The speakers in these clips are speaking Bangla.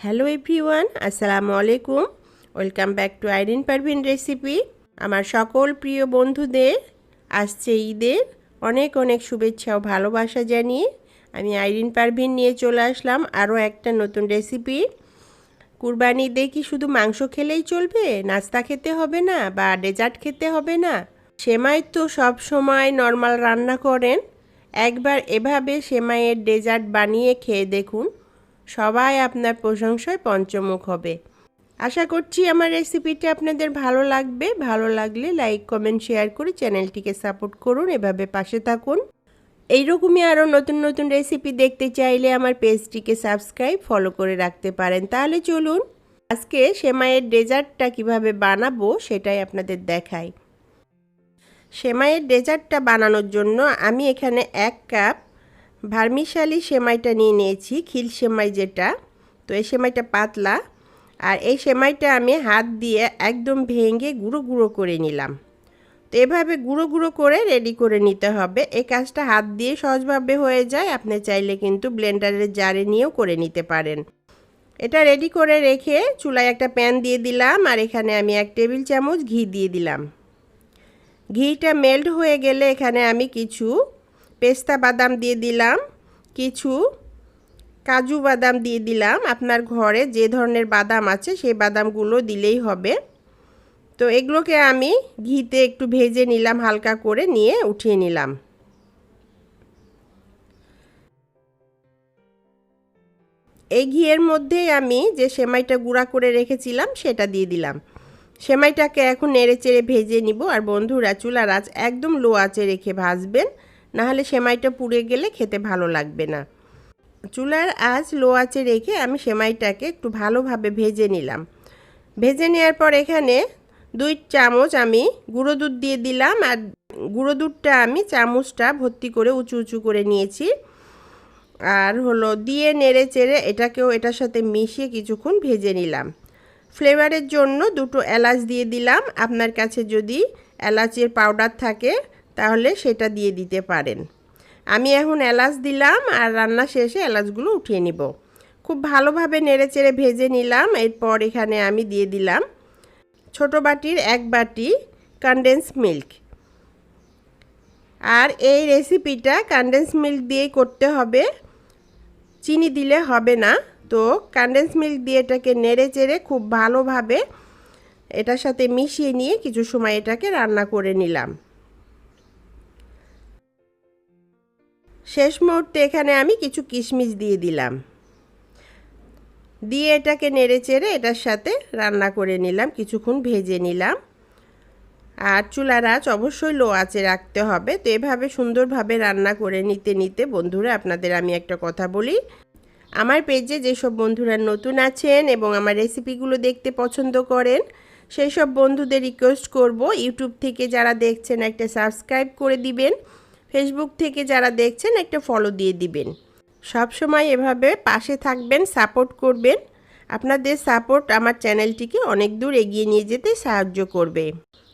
হ্যালো এভরিওয়ান, আসসালামু আলাইকুম। Welcome back to Irin Parvin recipe. আমার সকল প্রিয় বন্ধুদের আসছে ঈদের অনেক অনেক শুভেচ্ছা ও ভালোবাসা জানিয়ে আমি আইরিন পারভিন নিয়ে চলে আসলাম আরও একটা নতুন রেসিপি। কুরবানি ঈদে কি শুধু মাংস খেলেই চলবে? নাস্তা খেতে হবে না বা ডেজার্ট খেতে হবে না? সেমাই তো সব সময় নর্মাল রান্না করেন। একবার এভাবে সেমাইয়ের ডেজার্ট বানিয়ে খেয়ে দেখুন। সবাই আপনার প্রশংসায় পঞ্চমুখ হবে। আশা করছি আমার রেসিপিটা আপনাদের ভালো লাগবে। ভালো লাগলে লাইক কমেন্ট শেয়ার করে চ্যানেলটিকে সাপোর্ট করুন, এভাবে পাশে থাকুন। এইরকমই আরও নতুন নতুন রেসিপি দেখতে চাইলে আমার পেজটিকে সাবস্ক্রাইব ফলো করে রাখতে পারেন। তাহলে চলুন, আজকে সেমাইয়ের ডেজার্টটা কীভাবে বানাবো সেটাই আপনাদের দেখাই। সেমাইয়ের ডেজার্টটা বানানোর জন্য আমি এখানে এক কাপ ভার্মিশালি সেমাইটা নিয়ে নিয়েছি, খিল সেমাই যেটা। তো এই সেমাইটা পাতলা, আর এই সেমাইটা আমি হাত দিয়ে একদম ভেঙে গুঁড়ো গুঁড়ো করে নিলাম। তো এভাবে গুঁড়ো গুঁড়ো করে রেডি করে নিতে হবে। এই কাজটা হাত দিয়ে সহজভাবে হয়ে যায়, আপনি চাইলে কিন্তু ব্লেন্ডারের জারে নিয়েও করে নিতে পারেন। এটা রেডি করে রেখে চুলায় একটা প্যান দিয়ে দিলাম, আর এখানে আমি এক টেবিল চামচ ঘি দিয়ে দিলাম। ঘিটা মেল্ট হয়ে গেলে এখানে আমি কিছু পেস্তা বাদাম দিয়ে দিলাম, কিছু কাজু বাদাম দিয়ে দিলাম। আপনার ঘরে যে ধরনের বাদাম আছে, সেই বাদামগুলো দিলেই হবে। তো এগুলোকে আমি ঘিতে একটু ভেজে নিলাম, হালকা করে নিয়ে উঠিয়ে নিলাম। এই ঘিয়ের মধ্যেই আমি যে সেমাইটা গুঁড়া করে রেখেছিলাম, সেটা দিয়ে দিলাম। সেমাইটাকে এখন নেড়ে চেড়ে ভেজে নিব। আর বন্ধুরা, চুলার আঁচ একদম লো আঁচে রেখে ভাজবেন। নাহলে সেমাইটা পুড়ে গেলে খেতে ভালো লাগবে না। চুলার আঁচ লো আঁচে রেখে আমি সেমাইটাকে একটু ভালোভাবে ভেজে নিলাম। ভেজে নেওয়ার পর এখানে দুই চামচ আমি গুঁড়ো দুধ দিয়ে দিলাম আর গুঁড়ো দুধটা আমি চামচটা ভর্তি করে উঁচু উঁচু করে নিয়েছি। আর হলো দিয়ে নেড়ে চেড়ে এটাকেও এটার সাথে মিশিয়ে কিছুক্ষণ ভেজে নিলাম। ফ্লেভারের জন্য দুটো এলাচ দিয়ে দিলাম। আপনার কাছে যদি এলাচের পাউডার থাকে তাহলে সেটা দিয়ে দিতে পারেন। আমি এখন এলাচ দিলাম আর রান্না শেষে এলাচগুলো উঠিয়ে নিব। খুব ভালোভাবে নেড়ে চেড়ে ভেজে নিলাম, এরপর এখানে আমি দিয়ে দিলাম ছোট বাটির এক বাটি কনডেন্স মিল্ক আর এই রেসিপিটা কনডেন্স মিল্ক দিয়েই করতে হবে। চিনি দিলে হবে না। তো কনডেন্স মিল্ক দিয়ে এটাকে নেড়ে চেড়ে খুব ভালোভাবে এটার সাথে মিশিয়ে নিয়ে কিছু সময় এটাকে রান্না করে নিলাম। শেষ মুহূর্তে এখানে আমি কিছু কিশমিশ দিয়ে দিলাম। দিয়ে এটাকে নেড়ে চেড়ে এটার সাথে রান্না করে নিলাম, কিছুক্ষণ ভেজে নিলাম। আর চুলার আঁচ অবশ্যই লো আঁচে রাখতে হবে। তো এভাবে সুন্দরভাবে রান্না করে নিতে নিতে বন্ধুরা, আপনাদের আমি একটা কথা বলি। আমার পেজে যেসব বন্ধুরা নতুন আছেন এবং আমার রেসিপিগুলো দেখতে পছন্দ করেন সেই সব বন্ধুদের রিকোয়েস্ট করব, ইউটিউব থেকে যারা দেখছেন একটা সাবস্ক্রাইব করে দিবেন। ফেসবুক থেকে যারা দেখছেন, একটা ফলো দিয়ে দিবেন। সব সময় এভাবে পাশে থাকবেন সাপোর্ট করবেন। আপনাদের সাপোর্ট আমার চ্যানেলটিকে অনেক দূর এগিয়ে নিয়ে যেতে সাহায্য করবে।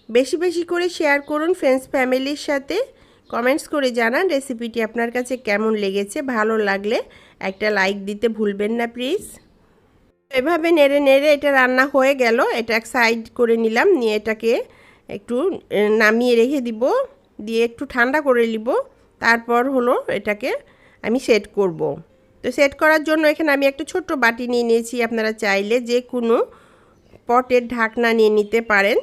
বেশি বেশি করে শেয়ার করুন ফ্রেন্ডস ফ্যামিলির সাথে। কমেন্টস করে জানান রেসিপিটি আপনার কাছে কেমন লেগেছে, ভালো লাগলে একটা লাইক দিতে ভুলবেন না প্লিজ এভাবে নেড়ে নেড়ে এটা রান্না হয়ে গেল, এটা এক সাইড করে নিলাম, নিয়ে এটাকে একটু নামিয়ে রেখে দিব। দিয়ে একটু ঠান্ডা করে নিব। তারপর হলো এটাকে আমি সেট করব। তো সেট করার জন্য এখানে আমি একটা ছোট্ট বাটি নিয়ে নিয়েছি, আপনারা চাইলে যে কোনো পটের ঢাকনা নিয়ে নিতে পারেন।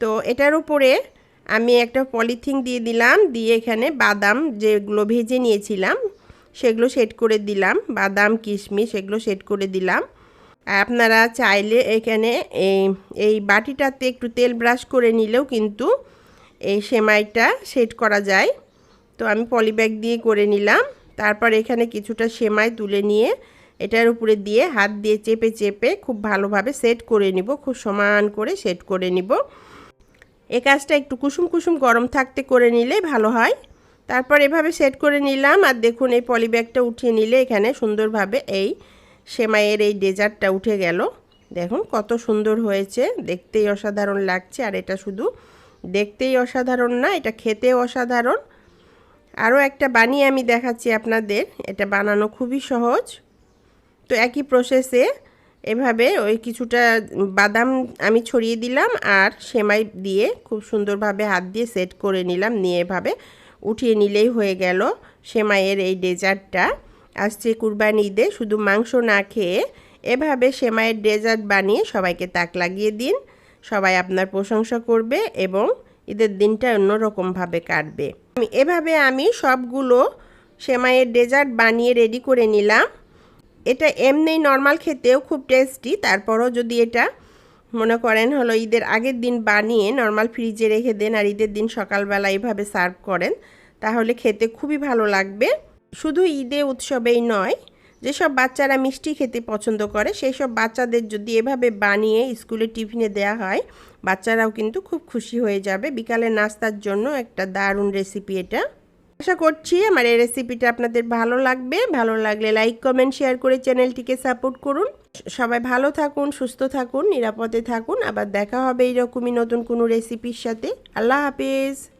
তো এটার উপরে আমি একটা পলিথিন দিয়ে দিলাম, দিয়ে এখানে বাদাম যেগুলো ভেজে নিয়েছিলাম সেগুলো সেট করে দিলাম। বাদাম, কিশমিশ এগুলো সেট করে দিলাম। আপনারা চাইলে এখানে এই এই বাটিটাতে একটু তেল ব্রাশ করে নিলেও কিন্তু এই সেমাইটা সেট করা যায়। তো আমি পলিব্যাগ দিয়ে করে নিলাম। তারপর এখানে কিছুটা সেমাই তুলে নিয়ে এটার উপরে দিয়ে হাত দিয়ে চেপে চেপে খুব ভালোভাবে সেট করে নিব। খুব সমান করে সেট করে নিব। এ কাজটা একটু কুসুম কুসুম গরম থাকতে করে নিলে ভালো হয়। তারপর এভাবে সেট করে নিলাম। আর দেখুন, এই পলিব্যাগটা উঠিয়ে নিলে এখানে সুন্দরভাবে এই সেমাইয়ের এই ডেজার্টটা উঠে গেল। দেখুন কত সুন্দর হয়েছে। দেখতেই অসাধারণ লাগছে। আর এটা শুধু দেখতেই অসাধারণ না, এটা খেতেও অসাধারণ। আরও একটা বানিয়ে আমি দেখাচ্ছি আপনাদের, এটা বানানো খুবই সহজ। তো একই প্রসেসে এভাবে ওই কিছুটা বাদাম আমি ছড়িয়ে দিলাম আর সেমাই দিয়ে খুব সুন্দরভাবে হাত দিয়ে সেট করে নিলাম, নিয়ে এভাবে উঠিয়ে নিলেই হয়ে গেল সেমাইয়ের এই ডেজার্টটা। আসছে কুরবানি ঈদে, শুধু মাংস না খেয়ে এভাবে সেমাইয়ের ডেজার্ট বানিয়ে সবাইকে তাক লাগিয়ে দিন। সবাই আপনার প্রশংসা করবে এবং ঈদের দিনটা অন্যরকমভাবে কাটবে। এভাবে আমি সবগুলো সেমাইয়ের ডেজার্ট বানিয়ে রেডি করে নিলাম। এটা এমনি নর্মাল খেতেও খুব টেস্টি, তারপরও যদি এটা মনে করেন হলো ঈদের আগের দিন বানিয়ে নর্মাল ফ্রিজে রেখে দেন আর ঈদের দিন সকালবেলা এইভাবে সার্ভ করেন, তাহলে খেতে খুবই ভালো লাগবে। শুধু ঈদে উৎসবেই নয় যেসব বাচ্চারা মিষ্টি খেতে পছন্দ করে সেই সব বাচ্চাদের যদি এভাবে বানিয়ে স্কুলে টিফিনে দেওয়া হয়, বাচ্চারাও কিন্তু খুব খুশি হয়ে যাবে। বিকালে নাস্তার জন্য একটা দারুণ রেসিপি এটা। আশা করছি আমার এই রেসিপিটা আপনাদের ভালো লাগবে। ভালো লাগলে লাইক কমেন্ট শেয়ার করে চ্যানেলটিকে সাপোর্ট করুন। সবাই ভালো থাকুন, সুস্থ থাকুন, নিরাপদে থাকুন। আবার দেখা হবে এইরকমই নতুন কোনো রেসিপির সাথে। আল্লাহ হাফিজ।